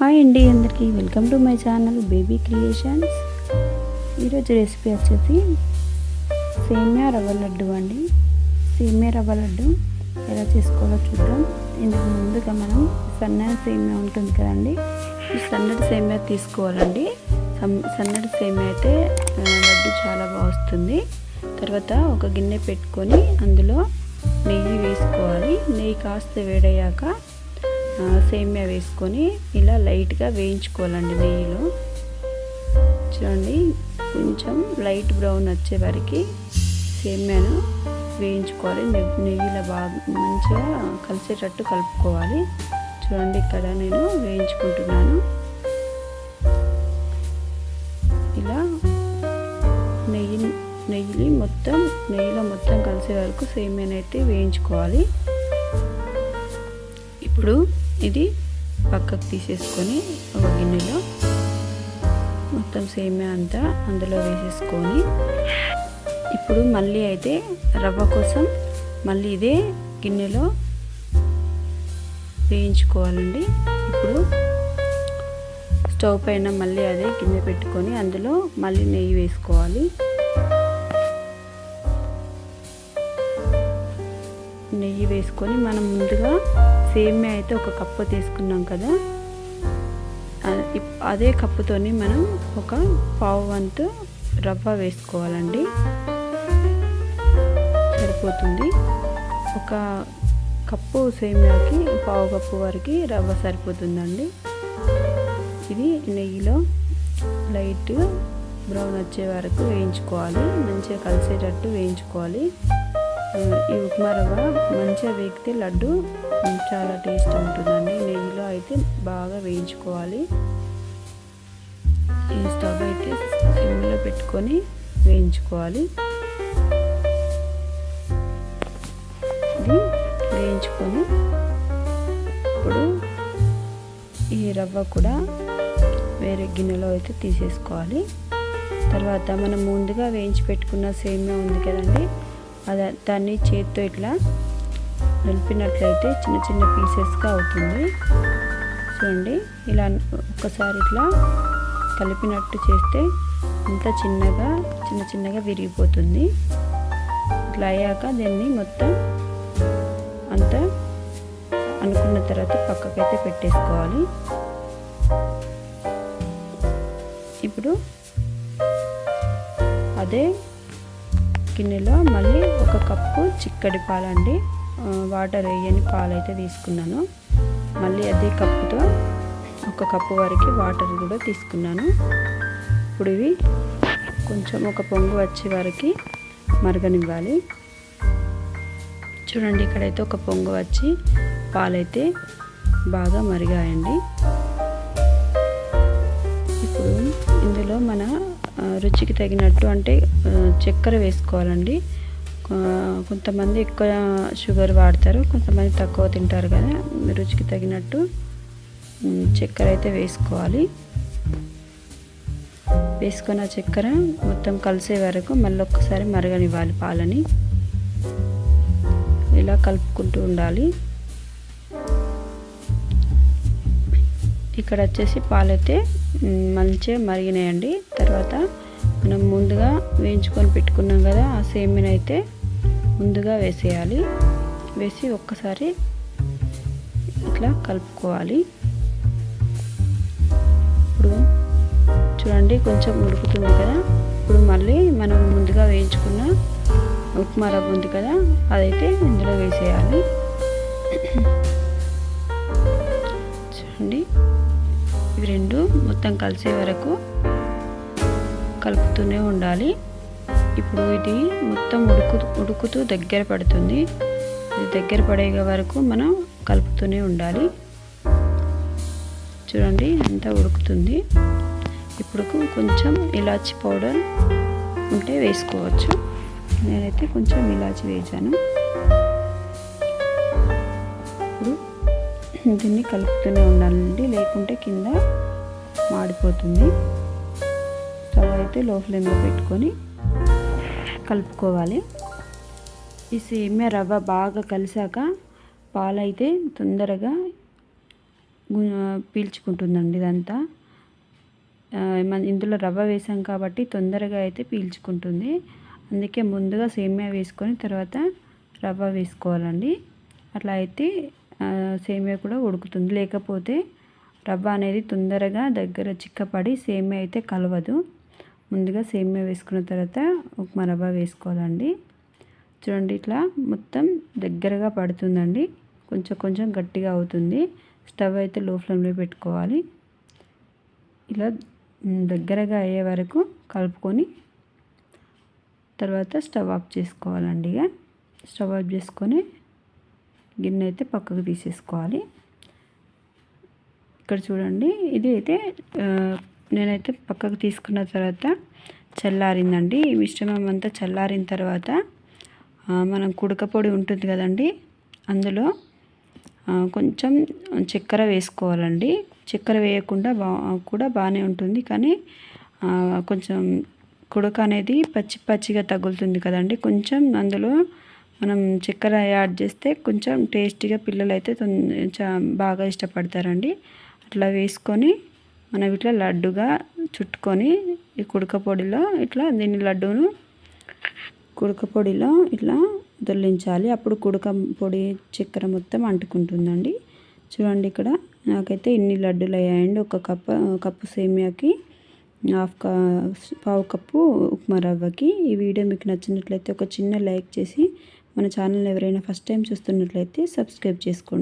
Hi అండి అందరికీ. Welcome to my channel baby creations. ఈరోజు రెసిపీ వచ్చేసి సేమియా రవ్వ లడ్డు అండి. సేమియా రవ్వ లడ్డు ఎలా చేసుకోవాలో చూద్దాం. ఇందుకు ముందుగా మనం సన్నటి సేమియా ఉంటుంది కదండి. ఈ సన్నటి సేమియా తీసుకోవాలండి. సమ్- సన్నటి సేమియా అయితే లడ్డు చాలా బాగా వస్తుంది. తర్వాత ఒక గిన్నె పెట్టుకొని అందులో నెయ్యి వేసుకోవాలి. నెయ్యి కాస్త వేడయ్యాక సేమియా వేసుకొని ఇలా లైట్గా వేయించుకోవాలండి నెయ్యిలో. చూడండి కొంచెం లైట్ బ్రౌన్ వచ్చే వరకు సేమియాను వేయించుకోవాలి. నెయ్యిలో బాగా మంచిగా కలిసేటట్టు కలుపుకోవాలి. చూడండి ఇక్కడ నేను వేయించుకుంటున్నాను. ఇలా నెయ్యి నెయ్యి మొత్తం నెయ్యిలో మొత్తం కలిసే వరకు సేమియాని అయితే వేయించుకోవాలి. ఇప్పుడు ఇది పక్కకు తీసేసుకొని ఒక గిన్నెలో మొత్తం సేమియా అంతా అందులో వేసేసుకొని ఇప్పుడు మళ్ళీ అయితే రవ్వ కోసం మళ్ళీ ఇదే గిన్నెలో వేయించుకోవాలండి. ఇప్పుడు స్టవ్ పైన మళ్ళీ అదే గిన్నె పెట్టుకొని అందులో మళ్ళీ నెయ్యి వేసుకోవాలి. నెయ్యి వేసుకొని మనం ముందుగా సేమే అయితే ఒక కప్పు తీసుకున్నాం కదా. ఇప్- అదే కప్పుతోని మనం ఒక పావు వంతు రవ్వ వేసుకోవాలండి. సరిపోతుంది. ఒక కప్పు సేమియాకి పావు కప్పు వరకు రవ్వ సరిపోతుందండి. ఇది నెయ్యిలో లైట్ బ్రౌన్ వచ్చే వరకు వేయించుకోవాలి. మంచిగా కలిసేటట్టు వేయించుకోవాలి. ఈ ఉప్మా రవ్వ మంచిగా వేగితే లడ్డు చాలా టేస్ట్ ఉంటుందండి. నెయ్యిలో అయితే బాగా వేయించుకోవాలి. ఈ స్టవ్ అయితే సిమ్లో పెట్టుకొని వేయించుకోవాలి. ఇది వేయించుకొని ఇప్పుడు ఈ రవ్వ కూడా వేరే గిన్నెలో అయితే తీసేసుకోవాలి. తర్వాత మనం ముందుగా వేయించి పెట్టుకున్న సేమియా ఉంది కదండి అది దాన్ని చేతితో ఇట్లా నిలిపినట్లయితే చిన్న చిన్న పీసెస్గా అవుతుంది. చూడండి ఇలా ఒక్కసారి ఇట్లా కలిపినట్టు చేస్తే అంత చిన్నగా చిన్న చిన్నగా విరిగిపోతుంది. ఇట్లా అయ్యాక దీన్ని మొత్తం అంతా అనుకున్న తర్వాత పక్కకైతే పెట్టేసుకోవాలి. ఇప్పుడు అదే గిన్నెలో మళ్ళీ ఒక కప్పు చిక్కడి పాలండి. వాటర్ వేయని పాలు అయితే తీసుకున్నాను. మళ్ళీ అదే కప్పుతో ఒక కప్పు వరకు వాటర్ కూడా తీసుకున్నాను. ఇప్పుడు ఇవి కొంచెం ఒక పొంగు వచ్చే వరకు మరగనివ్వాలి. చూడండి ఇక్కడైతే ఒక పొంగు వచ్చి పాలైతే బాగా మరిగాయండి. ఇప్పుడు ఇందులో మన రుచికి తగినట్టు అంటే చక్కెర వేసుకోవాలండి. కొంతమంది ఎక్కువ షుగర్ వాడతారు కొంతమంది తక్కువ తింటారు కదా రుచికి తగినట్టు చక్కెర అయితే వేసుకోవాలి. వేసుకున్న చక్కెర మొత్తం కలిసే వరకు మళ్ళీ ఒక్కసారి మరగనివ్వాలి పాలని. ఇలా కలుపుకుంటూ ఉండాలి. ఇక్కడ వచ్చేసి పాలైతే మంచిగా మరిగినాయండి. తర్వాత మనం ముందుగా వేయించుకొని పెట్టుకున్నాం కదా ఆ సేమిని అయితే ముందుగా వేసేయాలి. వేసి ఒక్కసారి ఇట్లా కలుపుకోవాలి. ఇప్పుడు చూడండి కొంచెం ఉడుకుతుంది కదా. ఇప్పుడు మళ్ళీ మనం ముందుగా వేయించుకున్న ఉప్మా రవ్వ ఉంది కదా అదైతే ఇందులో వేసేయాలి. కలిసే వరకు కలుపుతూనే ఉండాలి. ఇప్పుడు ఇది మొత్తం ఉడుకు ఉడుకుతూ దగ్గర పడుతుంది. ఇది దగ్గర పడే వరకు మనం కలుపుతూనే ఉండాలి. చూడండి అంతా ఉడుకుతుంది. ఇప్పుడు కొంచెం ఇలాచి పౌడర్ ఉంటే వేసుకోవచ్చు. నేనైతే కొంచెం ఇలాచి వేసాను. ఇప్పుడు దీన్ని కలుపుతూనే ఉండాలండి. లేకుంటే కింద మాడిపోతుంది. స్టవ్ అయితే లో ఫ్లేమ్లో పెట్టుకొని కలుపుకోవాలి. ఈ సేమ్యా రవ్వ బాగా కలిసాక పాలైతే తొందరగా పీల్చుకుంటుందండి ఇదంతా. ఇందులో రవ్వ వేసాం కాబట్టి తొందరగా అయితే పీల్చుకుంటుంది. అందుకే ముందుగా సేమియా వేసుకొని తర్వాత రవ్వ వేసుకోవాలండి. అట్లా అయితే సేమియా కూడా ఉడుకుతుంది. లేకపోతే రవ్వ అనేది తొందరగా దగ్గర చిక్కపడి సేమియా అయితే కలవదు. ముందుగా సేమియా వేసుకున్న తర్వాత ఉప్మా రవ్వ వేసుకోవాలండి. చూడండి ఇట్లా మొత్తం దగ్గరగా పడుతుందండి. కొంచెం కొంచెం గట్టిగా అవుతుంది. స్టవ్ అయితే లో ఫ్లేమ్లో పెట్టుకోవాలి. ఇలా దగ్గరగా అయ్యే వరకు కలుపుకొని తర్వాత స్టవ్ ఆఫ్ చేసుకోవాలండి ఇక. స్టవ్ ఆఫ్ చేసుకొని గిన్నె అయితే పక్కకు తీసేసుకోవాలి. ఇక్కడ చూడండి. ఇది అయితే నేనైతే పక్కకు తీసుకున్న తర్వాత చల్లారిందండి. ఈ మిశ్రమం అంతా చల్లారిన తర్వాత మనం కుడకపొడి ఉంటుంది కదండి అందులో కొంచెం చక్కెర వేసుకోవాలండి. చక్కెర వేయకుండా బా కూడా బాగానే ఉంటుంది. కానీ కొంచెం కుడక అనేది పచ్చి పచ్చిగా తగులుతుంది కదండి. కొంచెం అందులో మనం చక్కెర యాడ్ చేస్తే కొంచెం టేస్టీగా పిల్లలు అయితే బాగా ఇష్టపడతారండి. అట్లా వేసుకొని మనం ఇట్లా లడ్డుగా చుట్టుకొని ఈ కుడక పొడిలో ఇట్లా దీని లడ్డును కుడక పొడిలో ఇట్లా దొల్లించాలి. అప్పుడు కుడక పొడి చక్కెర మొత్తం అంటుకుంటుందండి. చూడండి ఇక్కడ నాకైతే ఇన్ని లడ్డూలు అయ్యాయండి. ఒక కప్పు కప్పు సేమియాకి హాఫ్ పావు కప్పు ఉప్మా రవ్వకి. ఈ వీడియో మీకు నచ్చినట్లయితే ఒక చిన్న లైక్ చేసి మన ఛానల్ ఎవరైనా ఫస్ట్ టైం చూస్తున్నట్లయితే సబ్స్క్రైబ్ చేసుకోండి.